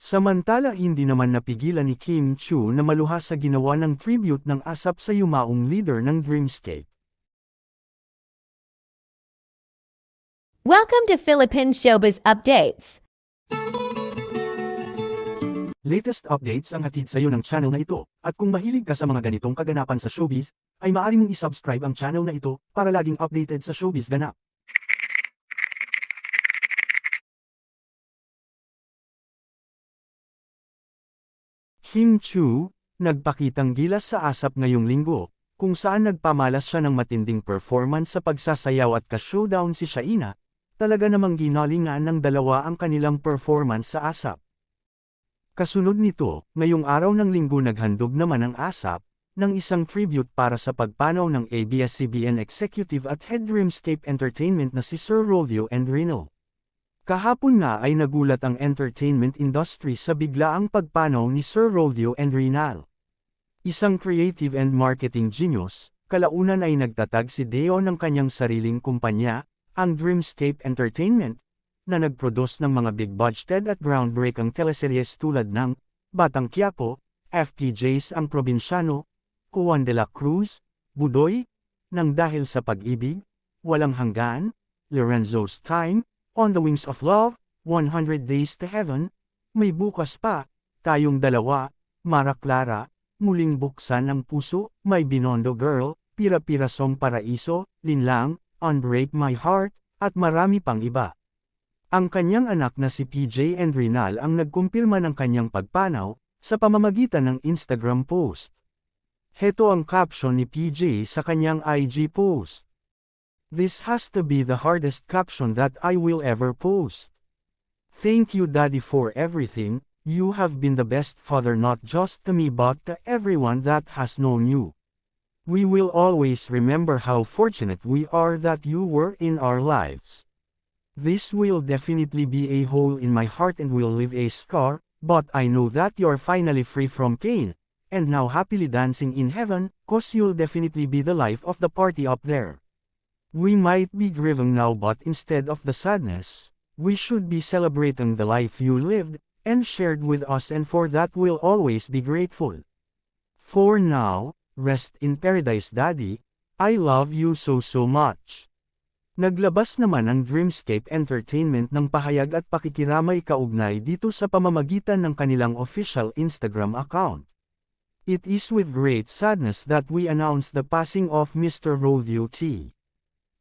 Samantala hindi naman napigilan ni Kim Chu na maluha sa ginawa ng tribute ng asap sa yumaong leader ng Dreamscape. Welcome to Philippine Showbiz Updates. Latest updates ang hatid sa iyo ng channel na ito, at kung mahilig ka sa mga ganitong kaganapan sa showbiz, ay maaari mong isubscribe ang channel na ito para laging updated sa showbiz ganap. Kim Chu, nagpakitang gilas sa asap ngayong linggo, kung saan nagpamalas siya ng matinding performance sa pagsasayaw at ka-showdown si Shaina, talaga namang ginalingan ng dalawa ang kanilang performance sa asap. Kasunod nito, ngayong araw ng linggo naghandog naman ang ASAP, ng isang tribute para sa pagpanaw ng ABS-CBN Executive at Head Dreamscape Entertainment na si Sir Rolio and Rino. Kahapon nga ay nagulat ang entertainment industry sa biglaang pagpanaw ni Sir Rolio and Rinal. Isang creative and marketing genius, kalaunan ay nagtatag si Deo ng kanyang sariling kumpanya, ang Dreamscape Entertainment, na nagproduce ng mga big budgeted at groundbreaking teleseries tulad ng Batang Quiapo, FPJs ang Probinsyano, Juan de la Cruz, Budoy, Nang Dahil sa Pag-ibig, Walang Hanggan, Lorenzo's Time, On the Wings of Love, 100 Days to Heaven, May Bukas Pa, Tayong Dalawa, Mara Clara, Muling Buksan ng Puso, May Binondo Girl, Pira-Pirasong Paraiso, Linlang, Unbreak My Heart, at marami pang iba. Ang kanyang anak na si PJ and Rinal ang nagkumpirma ng kanyang pagpanaw, sa pamamagitan ng Instagram post. Heto ang caption ni PJ sa kanyang IG post. This has to be the hardest caption that I will ever post. Thank you daddy for everything, you have been the best father not just to me but to everyone that has known you. We will always remember how fortunate we are that you were in our lives. This will definitely be a hole in my heart and will leave a scar, but I know that you're finally free from pain, and now happily dancing in heaven, cause you'll definitely be the life of the party up there. We might be grieving now but instead of the sadness, we should be celebrating the life you lived, and shared with us and for that we'll always be grateful. For now, rest in paradise daddy, I love you so so much. Naglabas naman ang Dreamscape Entertainment ng pahayag at pakikiramay kaugnay dito sa pamamagitan ng kanilang official Instagram account. It is with great sadness that we announce the passing of Mr. Rolio T.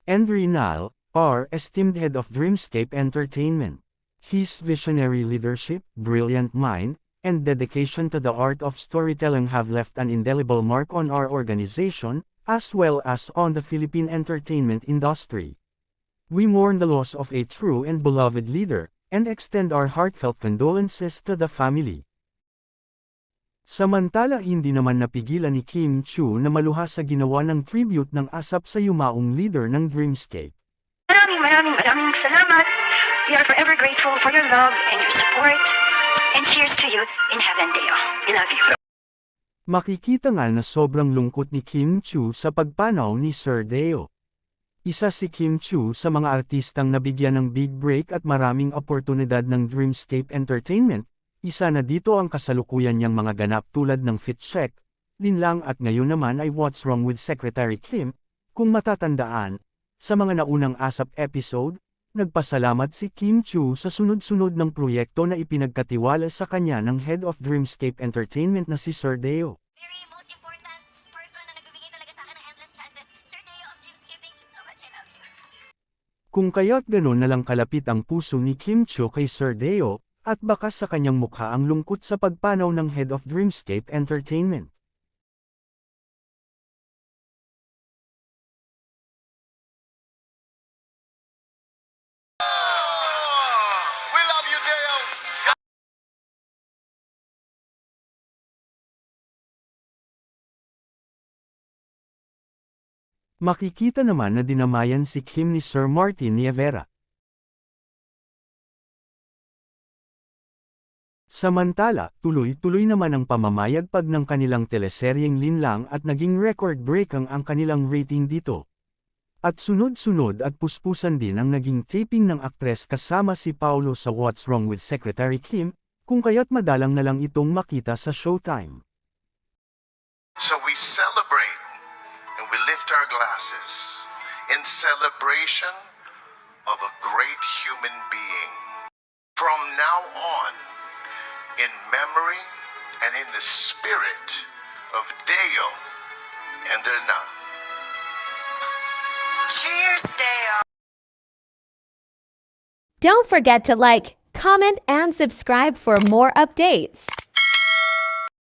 and Rinal, our esteemed head of Dreamscape Entertainment. His visionary leadership, brilliant mind, and dedication to the art of storytelling have left an indelible mark on our organization, as well as on the Philippine entertainment industry. We mourn the loss of a true and beloved leader, and extend our heartfelt condolences to the family. Samantala hindi naman napigilan ni Kim Chu na maluha sa ginawa ng tribute ng asap sa yumaong leader ng Dreamscape. Maraming maraming maraming salamat. We are forever grateful for your love and your support. And cheers to you in heaven, Deo. We love you. Makikita nga na sobrang lungkot ni Kim Chu sa pagpanaw ni Sir Deo. Isa si Kim Chu sa mga artistang nabigyan ng big break at maraming oportunidad ng Dreamscape Entertainment, isa na dito ang kasalukuyan niyang mga ganap tulad ng Fit Check, Linlang at ngayon naman ay What's Wrong with Secretary Kim, kung matatandaan, sa mga naunang ASAP episode, nagpasalamat si Kim Chu sa sunod-sunod ng proyekto na ipinagkatiwala sa kanya ng Head of Dreamscape Entertainment na si Sir Deo. very most important person na nagbibigay talaga sa akin ng endless chances. Sir Deo of Dreamscape, thank you so much. I love you. Kung kaya't ganon na lang kalapit ang puso ni Kim Cho kay Sir Deo, at baka sa kanyang mukha ang lungkot sa pagpanaw ng Head of Dreamscape Entertainment. We love you, Dale. Makikita naman na dinamayan si Kim ni Sir Martin Nievera. Samantala, tuloy-tuloy naman ang pamamayagpag ng kanilang teleseryeng linlang at naging record-breaking ang kanilang rating dito. At sunod-sunod at puspusan din ang naging taping ng aktres kasama si Paulo sa What's Wrong with Secretary Kim, kung kaya't madalang na lang itong makita sa showtime. So we celebrate and we lift our glasses in celebration of a great human being. From now on, in memory and in the spirit of Deo and Derna. Cheers, Deo! Don't forget to like, comment, and subscribe for more updates.